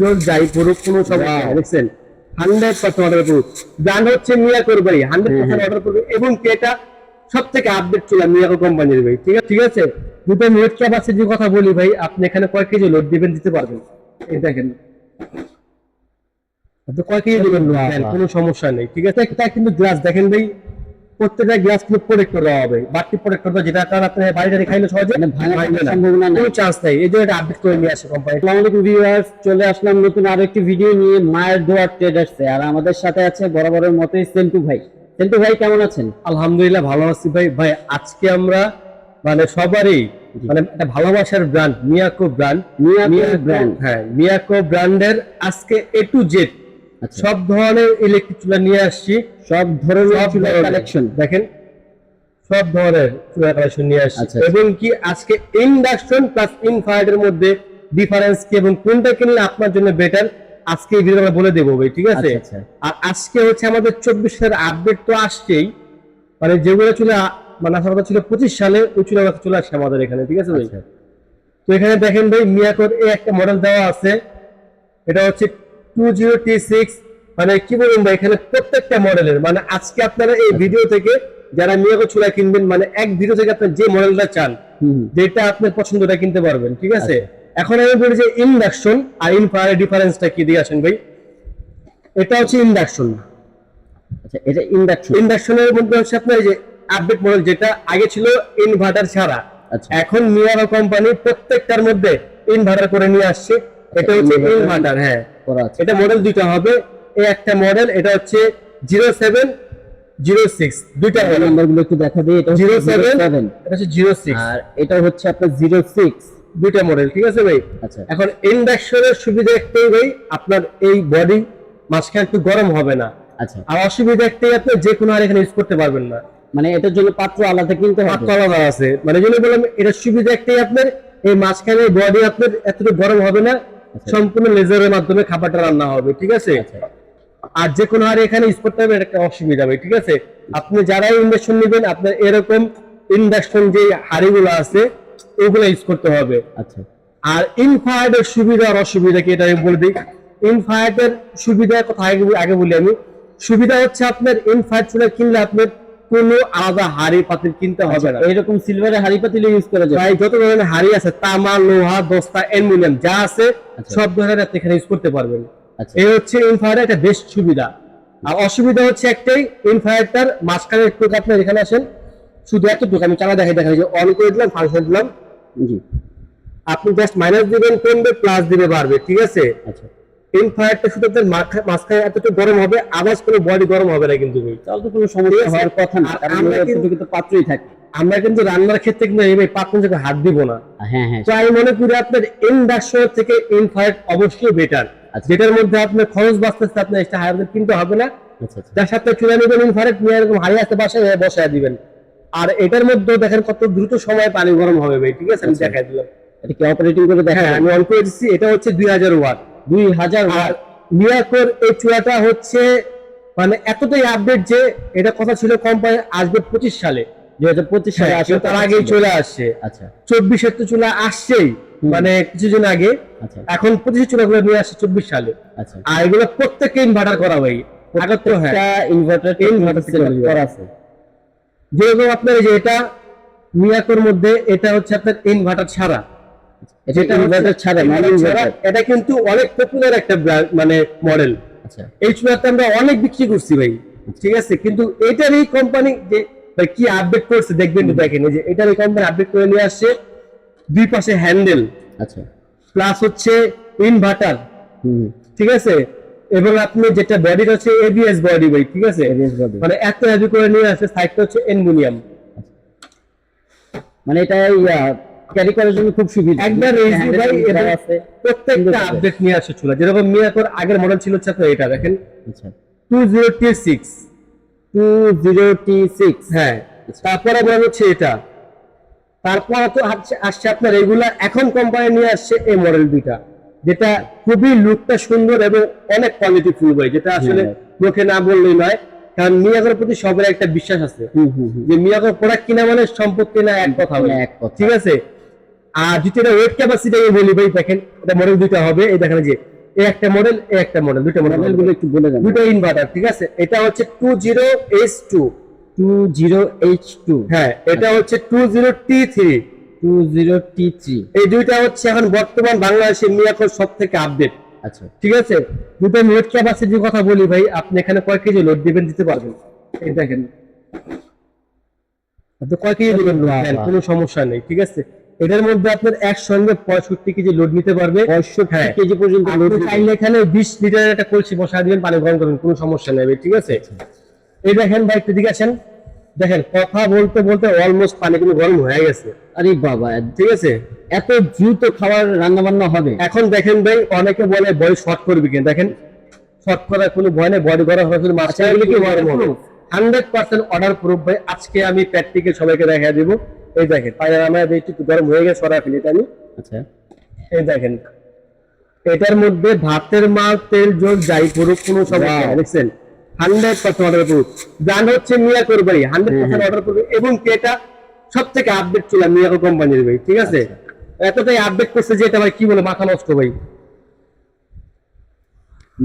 জল যাই পড়ুক কোনো সমস্যা দেখছেন? হান্ড্রেড পার্সেন্ট অর্ডার করুক ব্র্যান্ড হচ্ছে মিয়াকোর ভাই হান্ড্রেড পার্সেন্ট অর্ডার করবে এবং এটা সব থেকে আপডেট ছিল মিয়াকো কোম্পানির ভাই। ঠিক আছে ঠিক আছে? যদি আমি ওয়েট ক্যাপাসিটির কথা বলি ভাই আপনি এখানে কয় কেজি লোড দিবেন দিতে পারবেন? এই দেখেন। আপনি কয় কেজি দেবেন কোনো সমস্যা নেই ঠিক আছে? একটা কিন্তু গ্লাস দেখেন ভাই। প্রত্যেকটা গ্লাস কিন্তু প্রোটেক্টর দেওয়া হবে। বাড়তি প্রোটেক্টর দেওয়া যেটা কারণ আপনি বাড়িতে খাইলে সহজে মানে। কোনো চান্স নেই। এই জন্য এটা আপডেট করে নিয়ে আসে কোম্পানি আসসালামু আলাইকুম ভিউয়ার্স চলে আসলাম নতুন আরও একটি ভিডিও নিয়ে মায়ের দোয়ার ট্রেডার্সে আর আমাদের সাথে আছে বরাবরের মতোই সেন্টু ভাই। সেন্টু ভাই কেমন আছেন? আলহামদুলিল্লাহ ভালো আছি ভাই। ভাই আজকে আমরা মানে সবারই মানে একটা ভালোবাসার brand Miyako brand Miyako brand হ্যাঁ মিয়াকো ব্র্যান্ডের আজকে এ টু জেড সব ধরনের ইলেকট্রিক চুলা নিয়ে আসছি। সব ধরনের ধরনের। কালেকশন দেখেন সব ধরনের চুলা কালেকশন নিয়ে আসছি। আচ্ছা, আচ্ছা। এবং কি আজকে ইন্ডাকশন প্লাস ইনফ্রারেডের মধ্যে ডিফারেন্স কি এবং কোনটা কিনলে আপনার জন্য বেটার আজকে এই ভিডিও বলে দেবো ভাই ঠিক আছে? আচ্ছা, আচ্ছা। আর আজকে হচ্ছে আমাদের চব্বিশ সালের আপডেট তো আসছেই। মানে যেগুলো চলে মানে আসার কথা ছিল পঁচিশ সালে ওই চুলা চলে আসছে আমাদের এখানে ঠিক আছে ভাই? আচ্ছা। তো এখানে দেখেন ভাই মিয়াকোর এই একটা মডেল দেওয়া আছে। এটা হচ্ছে টু জিরো টি সিক্স মানে কি বলুন ভাই এখানে প্রত্যেকটা মডেলের মানে আজকে আপনারা এই ভিডিও থেকে যারা মিয়াকো চুলা কিনবেন মানে এক ভিডিও থেকে আপনার যে মডেলটা চান যেটা আপনার পছন্দটা কিনতে পারবেন ঠিক আছে? এখন আমি বলি যে ইন্ডাকশন আর ইনফ্রারেড ডিফারেন্সটা কি দিয়ে আসেন ভাই? এটা হচ্ছে ইন্ডাকশন আচ্ছা এটা ইন্ডাকশন ইন্ডাকশনের মধ্যে হচ্ছে আপনার যে আপডেট মডেল যেটা আগে ছিল ইনভার্টার ছাড়া। আচ্ছা। এখন মিয়ারো কোম্পানি প্রত্যেকটার মধ্যে ইনভার্টার করে নিয়ে আসছে। এটা হচ্ছে। ইনভার্টার হ্যাঁ। করা আছে। এটা মডেল দুইটা হবে। এই একটা মডেল এটা হচ্ছে জিরো সেভেন জিরো সিক্স দুইটা একটু দেখা দিই এটা জিরো সেভেন এটা হচ্ছে জিরো সিক্স আর এটা হচ্ছে আপনার জিরো সিক্স দুইটা মডেল ঠিক আছে ভাই? আচ্ছা। এখন ইন্ডাকশনের সুবিধা একটাই ভাই আপনার এই বডি মাঝখানে একটু গরম হবে না। আচ্ছা। আর অসুবিধা একটাই আপনি যে কোনো আর এখানে ইউজ করতে পারবেন না। মানে এটার জন্য পাত্র আলাদা কিনতে হবে? হাত আলাদা আছে। মানে যেন বললাম এটার সুবিধা একটাই আপনার এই মাঝখানে বডি আপনার এতটুকু গরম হবে না। সম্পূর্ণ লেজারের মাধ্যমে খাবারটা রান্না হবে ঠিক আছে? আচ্ছা। আর যে কোনো হারে এখানে করতে হবে এটা একটা অসুবিধা হবে ঠিক আছে? আপনি যারাই ইন্ডাকশন নেবেন আপনার এরকম ইন্ডাকশন যে হাড়িগুলো আছে ওগুলো ইউজ করতে হবে। আচ্ছা। আর ইনফায়ারের সুবিধা আর অসুবিধা কি এটা আমি বলে দিই? ইনফায়ারের সুবিধার কথা আগে আগে বলি আমি। সুবিধা হচ্ছে আপনার ইনফায়ার চুলা কিনলে আপনার কোনো আলাদা হাড়ি পাতিল কিনতে হবে না। এইরকম সিলভারের হাড়ি পাতিল ইউজ করা যায় যত ধরনের হাড়ি আছে তামা লোহা দস্তা অ্যালুমিনিয়াম যা আছে আচ্ছা। সব ধরনের আপনি এখানে ইউজ করতে পারবেন। আচ্ছা। এই হচ্ছে ইনফায়ারের একটা বেস্ট সুবিধা। আর অসুবিধা হচ্ছে একটাই ইনফায়ারটার মাঝখানে একটু আপনার এখানে আসেন। শুধু এতটুকু আমি চালা দেখাই দেখাই যে অন করে দিলাম ফাংশন দিলাম। জি। আপনি জাস্ট মাইনাস দিবেন কমবে প্লাস দিবে বাড়বে ঠিক আছে? আচ্ছা। ইনফায়ারটা শুধু আপনার মাঝখানে এতটুকু গরম হবে কোনো বডি গরম হবে না কিন্তু ভাই। তাহলে তো কোনো সমস্যা হওয়ার কথা না কারণ আমরা কিন্তু- পাত্রই থাকে। আমরা কিন্তু রান্নার ক্ষেত্রে কিন্তু এই ভাই জায়গায় হাত দিব না। হ্যাঁ হ্যাঁ। তো আমি মনে করি আপনার ইন্ডাকশন থেকে ইনফায়ার অবশ্যই বেটার আচ্ছা। যেটার মধ্যে আপনার খরচ বাঁচতেছে আপনার এক্সট্রা হায়ার কিনতে হবে না। আচ্ছা আচ্ছা। যার সাথে চুলা নেবেন ইনফারেট নিয়ে এরকম হাড়ি আসতে বাসায় বসায় দিবেন। আর এটার মধ্যে দেখেন কত দ্রুত সময় পানি গরম হবে ভাই ঠিক আছে? আমি। দেখাই দিলাম। এটা কি অপারেটিং করে হ্যাঁ আমি অন করে দিচ্ছি এটা হচ্ছে দুই হাজার ওয়াট দুই হাজার মিয়াকোর এই চূড়াটা হচ্ছে মানে এতটাই আপডেট যে এটা কথা ছিল কোম্পানি আসবে পঁচিশ সালে দুই হাজার পঁচিশ সালে হ্যাঁ, আসলে তার আগেই চলে আসছে। আচ্ছা। চব্বিশের তো চুলা আসছেই মানে কিছুদিন আগে। আচ্ছা। এখন পঁচিশের চুলাগুলো নিয়ে আসছে চব্বিশ সালে। আচ্ছা। আর এগুলো প্রত্যেককে ইনভার্টার করা হ্যাঁ। ইনভার্টার করা আছে। যেরকম আপনার যে এটা মিয়াকোর মধ্যে এটা হচ্ছে আপনার ইনভার্টার ছাড়া। যেটা ইনভার্টার ছাড়া নন ইনভার্টার এটা কিন্তু অনেক পপুলার একটা মানে মডেল আচ্ছা। এই চুলাতে আমরা অনেক বিক্রি করছি ভাই ঠিক আছে? কিন্তু এটার এই কোম্পানি যে ভাই কি আপডেট করছে দেখবেন তো দেখেন যে এটার এই কোম্পানি আপডেট করে নিয়ে আসছে দুই পাশে হ্যান্ডেল আচ্ছা। প্লাস হচ্ছে ইনভার্টার ঠিক আছে? এবং আপনি যেটা বডি হচ্ছে এবিএস বডি ভাই ঠিক আছে। মানে এত হেভি করে নিয়ে আসছে সাইডটা হচ্ছে অ্যালুমিনিয়াম। মানে এটা ক্যারি করার জন্য খুব সুবিধা। একবার ভাই দেওয়া এবং আছে। প্রত্যেকটা আপডেট নিয়ে চুলা। যেরকম মিয়াকোর আগের মডেল ছিল হচ্ছে আপনার এটা দেখেন। আচ্ছা। Two zero T six two zero T six হ্যাঁ। তারপরে মনে হচ্ছে এটা। তারপরে তো আসছে- আসছে আপনার এগুলা এখন কোম্পানি নিয়ে আসছে এই মডেল দুইটা। যেটা খুবই লুকটা সুন্দর এবং অনেক কোয়ালিটি ফুল ভাই যেটা আসলে হ্যাঁ। মুখে না বললেই নয়। কারণ মিয়াগোর প্রতি সবার একটা বিশ্বাস আছে। যে মিয়াগোর প্রোডাক্ট কিনা মানে সম্পত্তি না এক কথা ভাই। এক কথা। ঠিক আছে? আর এটা ওয়েট ক্যাপাসিটি আমি বলি ভাই দেখেন এটা মডেল দুইটা হবে এই দেখেন যে এই একটা মডেল এই একটা মডেল দুটো মডেলগুলো একটু বলে দেন। দুটো ইনভার্টার ঠিক আছে? এটা হচ্ছে two zero H two two zero H two হ্যাঁ এটা হচ্ছে two zero T three two zero T three এই দুইটা হচ্ছে এখন বর্তমান বাংলাদেশের মিয়াকোর সব থেকে আপডেট আচ্ছা। ঠিক আছে? দুটো নেট ক্যাপাসিটির কথা বলি ভাই আপনি এখানে কয় কেজি লোড দিবেন দিতে পারবেন? এই দেখেন। আপনি কয় কেজি দিবেন? লোড বাহ। কোনো সমস্যা নেই ঠিক আছে? এটার মধ্যে আপনার একসঙ্গে পঁয়ষট্টি কেজি লোড নিতে পারবে। পঁয়ষট্টি হ্যাঁ। কেজি পর্যন্ত লোড চাইলে এখানে বিশ লিটারের একটা কলসি বসা দিবেন পানি গরম করবেন কোনো সমস্যা নেই ঠিক আছে? এই দেখেন ভাই একটু দিকে আসেন। দেখেন কথা বলতে বলতে অলমোস্ট পানি কিন্তু গরম হয়ে গেছে। আরে বাবা ঠিক আছে? এত দ্রুত খাবার রান্না বান্না হবে। এখন দেখেন ভাই অনেকে বলে বয় শর্ট করবে কিনা। দেখেন শর্ট করার কোনো ভয় নেই বডি গরম গরম হবে হান্ড্রেড পার্সেন্ট অর্ডার প্রুফ ভাই আজকে আমি প্র্যাকটিক্যাল সবাইকে দেখা দিব। এই দেখেন পায়রা আমার একটু গরম হয়ে গেছে সরা ফেলি আমি। আচ্ছা। এই দেখেন এটার মধ্যে ভাতের মাল তেল যাই পুরুষ কোনো সমস্যা দেখছেন? হান্ড্রেড পার্সেন্ট অর্ডার ব্র্যান্ড হচ্ছে মিয়া করবাই হান্ড্রেড পার্সেন্ট অর্ডার প্রুফ এবং এটা? সব থেকে আপডেট ছিল মিয়াকো কোম্পানির ভাই ঠিক আছে? এতটাই আপডেট করছে যে এটা ভাই কি বলে মাথা নষ্ট ভাই।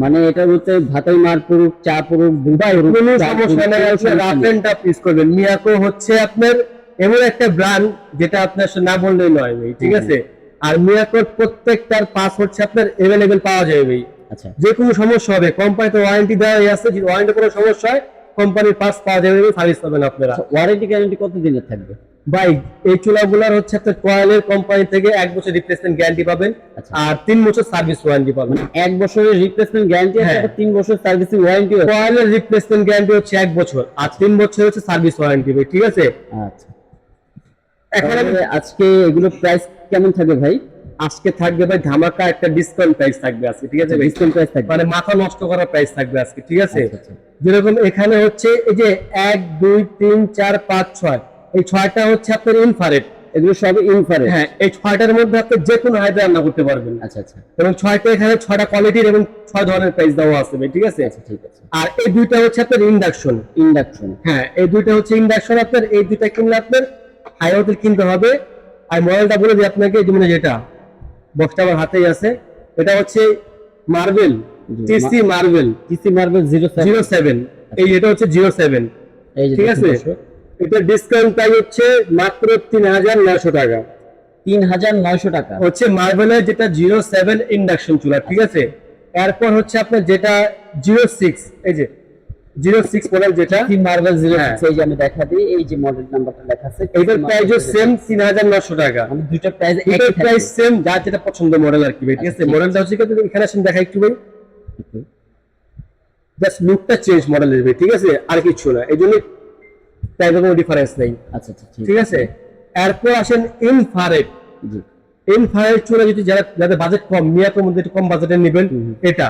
মানে এটা হচ্ছে ভাতের মার পুরুষ চা পুরুষ দুবাই কোনো সমস্যা নেই আপনি রাফ এন্ড টাফ ইউজ করবেন। মিয়াকো হচ্ছে আপনার এমন একটা ব্র্যান্ড যেটা আপনার না বললেই নয় ভাই ঠিক আছে? আর মিয়াকোর প্রত্যেকটার পাস হচ্ছে আপনার এভেলেবেল পাওয়া যাবে ভাই। আচ্ছা। যে কোনো সমস্যা হবে কোম্পানিতে ওয়ারেন্টি দেওয়া আছে যদি ওয়ারেন্টি কোনো সমস্যা হয় কোম্পানির পাস পাওয়া যাবে সার্ভিস পাবেন আপনারা। ওয়ারেন্টি গ্যারান্টি কত দিনের থাকবে? ভাই এই চুলাগুলার হচ্ছে আপনার কয়েলের কোম্পানি থেকে এক বছর রিপ্লেসমেন্ট গ্যারান্টি পাবেন আচ্ছা। আর তিন বছর সার্ভিস ওয়ারেন্টি পাবেন। এক বছরের রিপ্লেসমেন্ট গ্যারান্টি আছে হ্যাঁ। তিন বছর সার্ভিসিং ওয়ারেন্টি কয়েলের রিপ্লেসমেন্ট গ্যারান্টি হচ্ছে এক বছর আর তিন বছর হচ্ছে সার্ভিস ওয়ারেন্টি ভাই ঠিক আছে? আচ্ছা। এখন আজকে এগুলো প্রাইস কেমন থাকবে ভাই? আজকে থাকবে ভাই ধামাকা একটা ডিসকাউন্ট প্রাইস থাকবে আজকে ঠিক আছে ডিসকাউন্ট প্রাইস থাকবে। মানে মাথা নষ্ট করার প্রাইস থাকবে আজকে ঠিক আছে? আচ্ছা, আচ্ছা। যেরকম এখানে হচ্ছে এই যে এক দুই তিন চার পাঁচ ছয় এই ছয়টা হচ্ছে আপনার ইনফারেট এগুলো সব ইনফারেন্ট হ্যাঁ এই ছয়টার মধ্যে আপনি যে কোনো রান্না করতে পারবেন। আচ্ছা আচ্ছা। এবং ছয়টা এখানে ছয়টা কোয়ালিটির এবং ছয় ধরনের প্রাইস দেওয়া আছে ঠিক আছে? আচ্ছা ঠিক আছে। আর এই দুইটা হচ্ছে আপনার ইন্ডাকশন ইন্ডাকশন হ্যাঁ এই দুইটা হচ্ছে ইন্ডাকশন আপনার এই দুইটা কিনলে আপনার হোটেল কিনতে হবে। আর মডেলটা বলে দিই আপনাকে মানে যেটা বক্সটা আমার হাতেই আছে। এটা হচ্ছে marble TC marble TC marble zero zero seven এই এটা হচ্ছে জিরো সেভেন ঠিক আছে? এটা ডিসকাউন্ট প্রাইস হচ্ছে মাত্র তিন হাজার নয়শো টাকা। তিন হাজার নয়শো টাকা। হচ্ছে মার্বেলের যেটা জিরো সেভেন ইন্ডাকশন চুলা ঠিক আছে? এরপর হচ্ছে আপনার যেটা জিরো সিক্স এই যে জিরো সিক্স মডেল যেটা। টিসি মার্বেল জিরো হ্যাঁ। এই যে আমি দেখা দিই এই যে মডেল নাম্বারটা লেখা আছে এটার প্রাইস সেম তিন হাজার নশো টাকা। দুইটা প্রাইস এটার প্রাইস সেম যার যেটা পছন্দ মডেল আর কি ভাই ঠিক আছে? আচ্ছা, মডেলটা হচ্ছে কি, এখানে আসেন দেখা একটু ভাই। জাস্ট লুকটা চেঞ্জ মডেলের ভাই ঠিক আছে? আর কিছু না এই জন্য প্রাইসের কোনো ডিফারেন্স নেই। আচ্ছা আচ্ছা ঠিক আছে? এরপর আসেন ইনফারেট জি। ইনফারেট চুলা যদি যারা যাদের বাজেট কম মিয়াকোর মধ্যে একটু কম বাজেটের নেবেন এটা।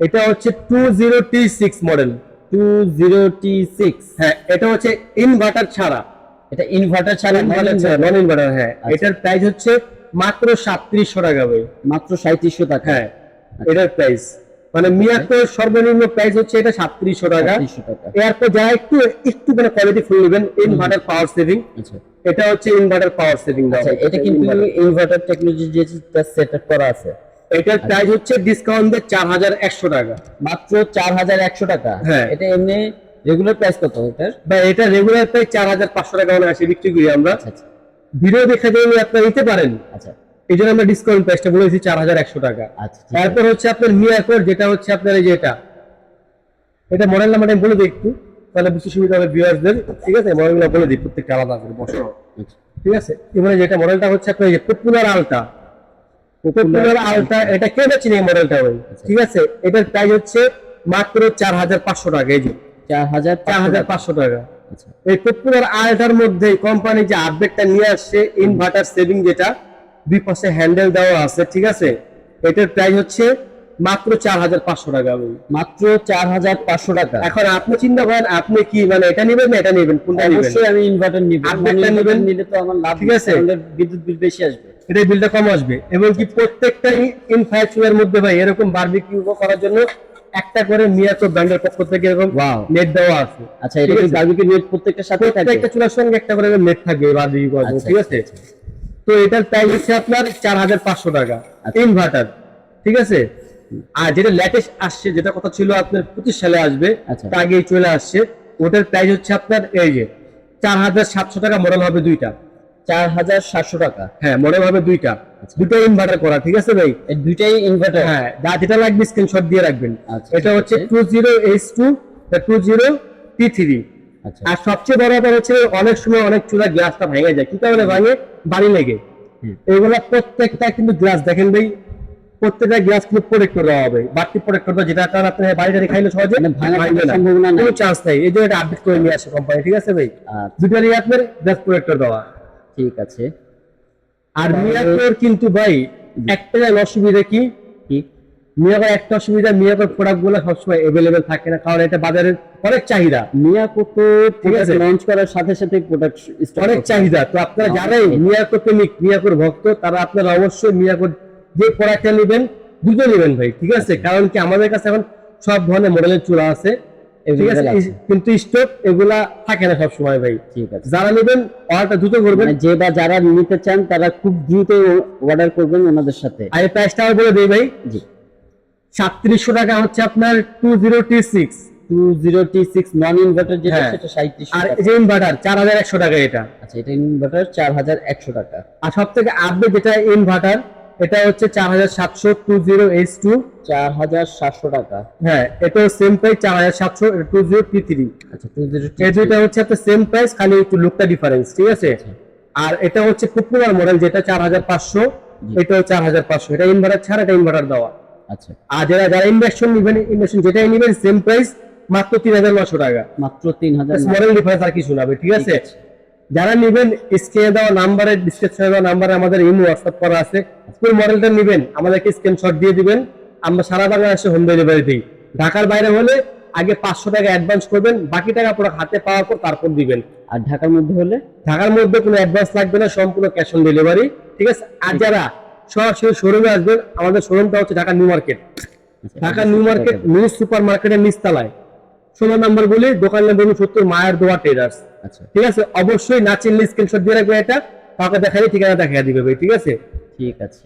এটা হচ্ছে two zero T six model two zero T six হ্যাঁ এটা হচ্ছে ইনভার্টার ছাড়া। এটা ইনভার্টার ছাড়া নন ইনভার্টার হ্যাঁ। আচ্ছা। এটার প্রাইস হচ্ছে মাত্র সাতত্রিশশো টাকা ভাই। মাত্র সাঁত্রিশশো টাকা। হ্যাঁ এটার প্রাইস মানে মিয়াকোর সর্বনিম্ন প্রাইস হচ্ছে এটা সাতত্রিশশো টাকা। এরপর যারা একটু একটু মানে কোয়ালিটি ফুল নেবেন ইনভার্টার পাওয়ার সেভিং আচ্ছা। এটা হচ্ছে ইনভার্টার পাওয়ার সেভিং আচ্ছা এটা কিন্তু ইনভার্টার টেকনোলজি যেটা সেটআপ করা আছে। এটার প্রাইস হচ্ছে ডিসকাউন্ট দিয়ে চার হাজার একশো টাকা। মাত্র চার হাজার একশো টাকা? হ্যাঁ। এটা এমনি রেগুলার প্রাইস কত এটার? বা এটা রেগুলার প্রাইস চার হাজার পাঁচশো টাকা অনেক আসে বিক্রি করি আমরা। আচ্ছা আচ্ছা। ভিডিও দেখে যদি আপনারা নিতে পারেন আচ্ছা। এই জন্য আমরা ডিসকাউন্ট প্রাইসটা বলেছি চার হাজার একশো টাকা। আচ্ছা তারপর হচ্ছে আপনার মিয়াকোর যেটা হচ্ছে আপনার এই যে এটা। এটা মডেল নাম্বার আমি বলে দিই একটু তাহলে বেশি সুবিধা হবে ভিউয়ারদের ঠিক আছে? মডেলগুলো বলে দিই প্রত্যেকটা আলাদা করে বসো আচ্ছা। ঠিক আছে? এবারে যেটা মডেলটা হচ্ছে আপনার এই যে পপুলার আলটা পপুলার আলটা এটা এই মডেলটা ভাই? ঠিক আছে? এটার প্রাইস হচ্ছে মাত্র চার হাজার পাঁচশো টাকা এই যে। চার হাজার চার হাজার পাঁচশো টাকা। আচ্ছা। এই আলটার মধ্যে কোম্পানি যে আপডেটটা নিয়ে আসছে ইনভার্টার সেভিং যেটা দুই পাশে হ্যান্ডেল দেওয়া আছে ঠিক আছে? এটার প্রাইস হচ্ছে মাত্র চার হাজার পাঁচশো টাকা। মাত্র চার হাজার পাঁচশো টাকা। এখন আপনি চিন্তা করেন আপনি কি মানে এটা নেবেন না এটা নেবেন কোনটা নেবেন? অবশ্যই আমি ইনভার্টার মানে নিবেন? নিলে তো আমার লাভ ঠিক আছে। বিদ্যুৎ বিল বেশি আসবে। এটা বিলটা কম আসবে। এবং কি প্রত্যেকটা ইনফ্রাস্ট্রাকচারের মধ্যে ভাই এরকম বারবিকিউ করার জন্য একটা করে মিয়াকো ব্র্যান্ডের পক্ষ থেকে এরকম নেট দেওয়া আছে। আচ্ছা এটা কি। বারবিকিউ নেট প্রত্যেকটার সাথে থাকে প্রত্যেকটা চুলার সঙ্গে একটা করে নেট থাকবে বারবিকিউ করার জন্য আচ্ছা, ঠিক আছে? তো এটার প্রাইস হচ্ছে আপনার চার হাজার পাঁচশো টাকা আচ্ছা। ইনভার্টার ঠিক আছে? আর যেটা লেটেস্ট আসছে যেটা কথা ছিল আপনার পঁচিশ সালে আসবে আচ্ছা। তার আগেই চলে আসছে ওটার প্রাইস হচ্ছে আপনার এই যে চার হাজার সাতশো টাকা মডেল হবে দুইটা। চার হাজার সাতশো টাকা। হ্যাঁ মডেল হবে দুইটা। আচ্ছা। দুটো ইনভার্টার করা ঠিক আছে ভাই? দুইটাই ইনভার্টার হ্যাঁ যা যেটা লাগবে স্ক্রিনশট দিয়ে রাখবেন। আচ্ছা, এটা হচ্ছে two zero H two two zero P three আর সবচেয়ে বড় ব্যাপার হচ্ছে অনেক সময় অনেক চূড়া গ্লাসটা ভেঙে যায়। কি কারণে ভাঙে? বাড়ি লেগে। এগুলা প্রত্যেকটা কিন্তু গ্লাস দেখেন ভাই প্রত্যেকটা গ্লাস কিন্তু প্রোটেক্ট করে দেওয়া হবে। বাড়তি প্রোটেক্ট করবে যেটা আপনি বাড়িটা খাইলে সহজে মানে ভাঙবে না। কোনো চান্স নাই। এই জন্য এটা আপডেট করে নিয়ে আসে কোম্পানি ঠিক আছে ভাই? দুটারই আপনার গ্লাস প্রোটেক্টর দেওয়া। ঠিক আছে। আর মিয়াকোর কিন্তু ভাই একটা অসুবিধা কি? কি? মিয়াকোর একটা অসুবিধা মিয়াকোর প্রোডাক্টগুলো সবসময় অ্যাভেলেবেল থাকে না কারণ এটা বাজারের অনেক চাহিদা। মিয়াকো তো ঠিক আছে। লঞ্চ করার সাথে সাথে প্রোডাক্ট অনেক চাহিদা। তো আপনারা জানেন মিয়াকোর প্রেমিক মিয়াকোর ভক্ত তারা আপনারা অবশ্যই মিয়াকোর যে প্রোডাক্টটা নেবেন দুটো নেবেন ভাই ঠিক আছে? কারণ কি আমাদের কাছে এখন সব ধরনের মডেলের চূড়া আছে। ঠিক আছে কিন্তু স্টক এগুলা থাকে না সব সময় ভাই। ঠিক আছে। যারা নেবেন অর্ডারটা দ্রুত করবেন। মানে যে বা যারা নিতে চান তারা খুব দ্রুত অর্ডার করবেন ওনাদের সাথে। আর প্রাইসটা বলে দিই ভাই। জি। সাতত্রিশশো টাকা হচ্ছে আপনার two zero T six two zero T six non inverter যেটা হ্যাঁ। সেটা সাঁত্রিশ আর যে ইনভার্টার চার হাজার একশো টাকা এটা। আচ্ছা এটা ইনভার্টার চার হাজার একশো টাকা। আর সব থেকে আপডেট যেটা ইনভার্টার এটা হচ্ছে চার হাজার সাতশো টু জিরো এইচ টু। চার হাজার সাতশো টাকা। হ্যাঁ এটাও সেম প্রাইস চার হাজার সাতশো টু জিরো পি থ্রি আচ্ছা টু জিরো এই দুইটা হচ্ছে একটা সেম প্রাইস খালি একটু লুকটা ডিফারেন্স ঠিক আছে? আর এটা হচ্ছে পপুলার মডেল যেটা চার হাজার পাঁচশো। এটাও চার হাজার পাঁচশো এটা ইনভার্টার ছাড়া এটা ইনভার্টার দেওয়া। আচ্ছা। আর যারা যারা ইনভেস্টন নিবেন ইনভেস্টন যেটাই নিবেন সেম প্রাইস মাত্র তিন হাজার নশো টাকা। মাত্র তিন হাজার মডেল ডিফারেন্স আর কিছু না ঠিক আছে। যারা নিবেন স্ক্রিনে দেওয়া নাম্বারে ডিসক্রিপশনে দেওয়া নাম্বারে আমাদের ইমো হোয়াটসঅ্যাপ করা আছে। কোন মডেলটা নিবেন আমাদেরকে স্ক্রিনশট দিয়ে দিবেন। আমরা সারা বাংলাদেশে হোম ডেলিভারি দিই। ঢাকার বাইরে হলে আগে পাঁচশো টাকা অ্যাডভান্স করবেন বাকি টাকা পুরো হাতে পাওয়ার পর তারপর দিবেন। আর ঢাকার মধ্যে হলে? ঢাকার মধ্যে কোনো অ্যাডভান্স লাগবে না সম্পূর্ণ ক্যাশ অন ডেলিভারি ঠিক আছে? আর যারা সরাসরি শোরুমে আসবেন আমাদের শোরুমটা হচ্ছে Dhaka new market Dhaka new market new super মার্কেটের নিচতলায়। ষোলো নম্বর বলি দোকান নম্বর সত্তর মায়ের দোয়া ট্রেডার্স আচ্ছা। ঠিক আছে? অবশ্যই না চিনলে স্ক্রিনশট দিয়ে রাখবে এটা। কাউকে দেখালে ঠিকানা দেখা দিবে ভাই ঠিক আছে? ঠিক আছে।